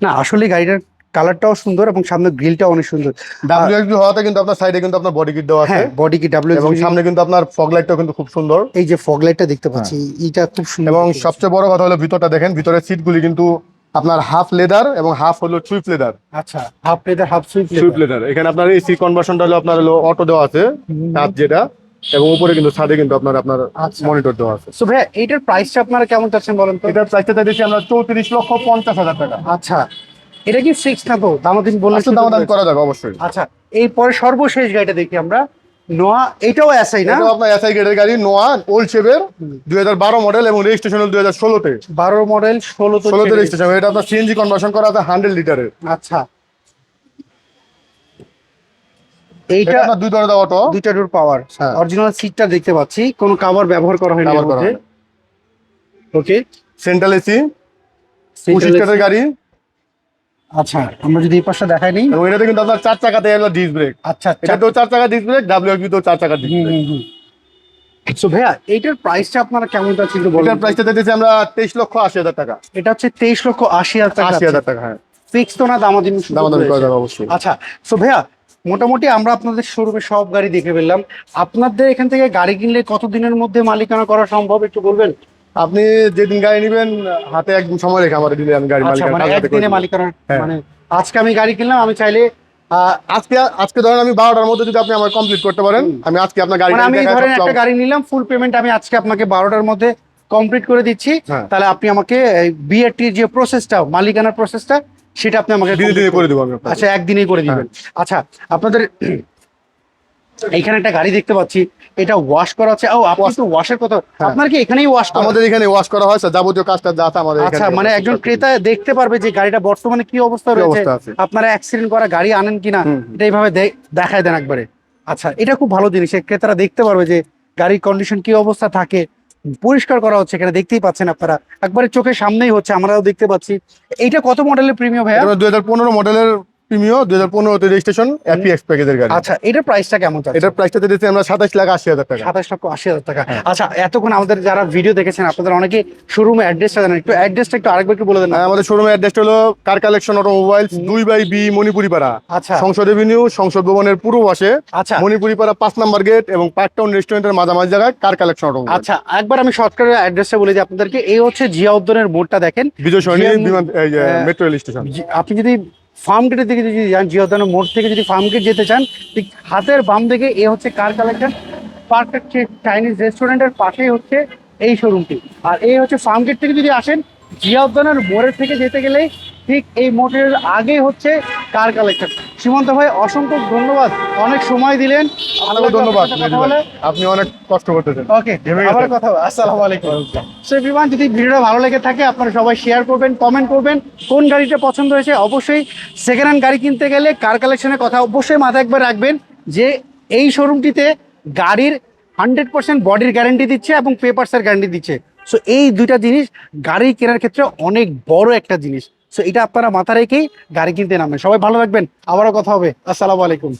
না আসলে গাড়িটার কালারটাও সুন্দর এবং সামনে গ্রিলটাও অনেক সুন্দর। ডাব্লিউ এক্সবি হওয়াতে কিন্তু আপনার সাইডে কিন্তু আপনার বডি কিট দেওয়া আছে। হ্যাঁ বডি কি ডাব্লিউ এবং সামনে কিন্তু আপনার ফগ লাইটটাও কিন্তু খুব সুন্দর। এই যে ফগ লাইটটা দেখতে পাচ্ছি এইটা খুব সুন্দর এবং সবচেয়ে বড় কথা হলো ভিতরটা দেখেন ভিতরের সিটগুলি কিন্তু আপনার হাফ লেদার এবং হাফ হলো সুইফট লেদার আচ্ছা half leather half sweep Swift leather এখানে আপনার এসি কনভার্সনটা হলো আপনার হলো অটো দেওয়া আছে কাপ যেটা এবং উপরে কিন্তু ছাদে কিন্তু আপনার আপনার আচ্ছা। মনিটর দেওয়া আছে। সো ভাইয়া এইটার প্রাইসটা আপনারা কেমন চাচ্ছেন বলেন তো? এটার প্রাইসটা দিচ্ছি আমরা চৌত্রিশ লক্ষ পঞ্চাশ হাজার টাকা। আচ্ছা। এটা কি ফিক্স না তো? দামাদিন বললে একটু দাম দাম করা যাবে অবশ্যই। আচ্ছা এরপরে সর্বশেষ গাড়িটা দেখি আমরা। নোয়া এটাও এসআই না? আপনার এসআই গেটের গাড়ি নোয়া ওল্ড শেপের দুই হাজার বারো মডেল এবং রেজিস্ট্রেশন হল দুই হাজার ষোলোতে। বারো মডেল ষোলো তো ষোলোতে রেজিস্ট্রেশন এটা আপনার সিএনজি কনভার্সন করা আছে হান্ড্রেড লিটারের আচ্ছা। এইটা আপনার দুই দরজা অটো দুইটা ডোর পাওয়ার হ্যাঁ। অরিজিনাল সিটটা দেখতে পাচ্ছি। কোনো কাভার ব্যবহার করা হয়নি ওকে সেন্ট্রাল এসি গাড়ি। আচ্ছা আমরা যদি এই পাশটা দেখাই নিই। এবং এটাতে কিন্তু আপনার চার চাকাতে এলো ডিস্ক ব্রেক আচ্ছা আচ্ছা। এটা তো চার চাকা ডিস্ক ব্রেক ডাব্লিউ তো চার চাকা ডিস্ক ব্রেক হুম। ভাইয়া এইটার প্রাইসটা আপনারা কেমন চাচ্ছেন একটু বলুন? এটার প্রাইসটা দিতেছি আমরা তেইশ লক্ষ আশি হাজার টাকা। এটা হচ্ছে তেইশ লক্ষ আশি হাজার টাকা আশি হাজার টাকা হ্যাঁ। ফিক্স তো না দামাদিন দামাদামি করা যাবে অবশ্যই। আচ্ছা সো ভাইয়া মোটামুটি আমরা আপনাদের শোরুমে সব গাড়ি দেখে ফেললাম। আপনাদের এখান থেকে গাড়ি কিনলে কতদিনের মধ্যে মালিকানা করা সম্ভব একটু বলবেন? আপনি যেদিন গাড়ি নেবেন হাতে একদিন সময় রেখে আমার দিলে আমি গাড়ি মালিকের মানে হ্যাঁ। মানে আজকে আমি গাড়ি কিনলাম আমি চাইলে আজকে আজকে ধরেন আমি বারোটার মধ্যে যদি আপনি আমার কমপ্লিট করতে পারেন আমি আজকে আপনার গাড়ি মানে আমি ধরেন একটা গাড়ি নিলাম ফুল পেমেন্ট আমি আজকে আপনাকে বারোটার মধ্যে কমপ্লিট করে দিচ্ছি। হ্যাঁ। তাহলে আপনি আমাকে বিআরটির যে প্রসেসটা মালিকানার প্রসেসটা সেটা আপনি আমাকে দিনে করে করে দেবো আচ্ছা একদিনেই করে দিবেন। আচ্ছা আপনাদের এইখানে একটা গাড়ি দেখতে পাচ্ছি এটা ওয়াশ করা আছে। ও আপনি তো ওয়াশের কথা হ্যাঁ। আপনার কি এখানেই ওয়াশ করা? আমাদের এখানে ওয়াশ করা হয় স্যার যাবতীয় কাজটা যা আমাদের আচ্ছা মানে একজন ক্রেতা দেখতে পারবে যে গাড়িটা বর্তমানে কি অবস্থা রয়েছে আপনারা অ্যাক্সিডেন্ট করা গাড়ি আনেন কিনা এটা এইভাবে দেখায় দেন একবারে। আচ্ছা এটা খুব ভালো জিনিস ক্রেতারা দেখতে পারবে যে গাড়ির কন্ডিশন কি অবস্থা থাকে পরিষ্কার করা হচ্ছে এখানে দেখতেই পাচ্ছেন আপনারা। একবারে চোখের সামনেই হচ্ছে আমরাও দেখতে পাচ্ছি। এইটা কত মডেলের প্রিমিয়াম ভাইয়া? দুই হাজার পনেরো মডেলের প্রিমিও দুই হাজার পনেরোতে রেজিস্ট্রেশন অ্যাপিএক্স প্যাকেজের গাড়ি। আচ্ছা এটার প্রাইসটা কেমন এটার প্রাইসটা দিতেছি আমরা সাতাশ লাখ আশি হাজার টাকা। সাতাশ লক্ষ আশি হাজার টাকা। আচ্ছা এতক্ষণ আমাদের যারা ভিডিও দেখেছেন আপনাদের অনেকে শোরুমে অ্যাড্রেসটা জানেন। একটু অ্যাড্রেসটা একটু আরেকবার একটু বলে দেন। হ্যাঁ, আমাদের শোরুমের অ্যাড্রেসটা হলো কার কালেকশন অটোমোবাইলস দুই বাই বি মণিপুরি পাড়া আচ্ছা। সংসদ এভিনিউ সংসদ ভবনের পূর্ব পাশে। আচ্ছা। মণিপুরি পাড়া পাঁচ নাম্বার গেট এবং পার্কটাউন রেস্টুরেন্টের মাঝামাঝি জায়গায় কার কালেকশন অটোমোবাইল আচ্ছা একবার আমি শর্টকাটের অ্যাড্রেসটা বলে দিই আপনাদেরকে। এই হচ্ছে জিয়া উদ্যানের মোড়টা দেখেন। Bijoy Sarani metro rail station আপনি যদি ফার্ম গেটের দিকে যদি যান জিয়া উদ্যানের মোড় থেকে যদি ফার্ম গেট যেতে চান, ঠিক হাতের বাম দিকে এ হচ্ছে কার কালেকশন পার্কের চাইনিজ রেস্টুরেন্টের পাশেই হচ্ছে এই শোরুমটি আর এই হচ্ছে ফার্ম গেট থেকে যদি আসেন জিয়া উদ্যানের মোড়ের থেকে যেতে গেলেই ঠিক এই মোড়ের আগে হচ্ছে কার কালেকশন সীমন্ত ভাই অসংখ্য ধন্যবাদ। অনেক সময় দিলেন। ধন্যবাদ আপনি অনেক কষ্ট করতেছেন। ওকে আবার কথা আসসালামু আলাইকুম। সো এভরিওয়ান যদি ভিডিওটা ভালো লেগে থাকে আপনারা সবাই শেয়ার করবেন কমেন্ট করবেন। কোন গাড়িটা পছন্দ হয়েছে? অবশ্যই সেকেন্ড হ্যান্ড গাড়ি কিনতে গেলে কার কালেকশনের কথা অবশ্যই মাথায় একবার রাখবেন যে এই শোরুমটিতে গাড়ির হান্ড্রেড পার্সেন্ট বডির গ্যারান্টি দিচ্ছে এবং পেপারসের গ্যারান্টি দিচ্ছে। সো এই দুইটা জিনিস গাড়ি কেনার ক্ষেত্রে অনেক বড় একটা জিনিস। সো এটা আপনারা মাথা রেখেই গাড়ি কিনতে নামবেন। সবাই ভালো থাকবেন। আবারও কথা হবে। আসসালামু আলাইকুম।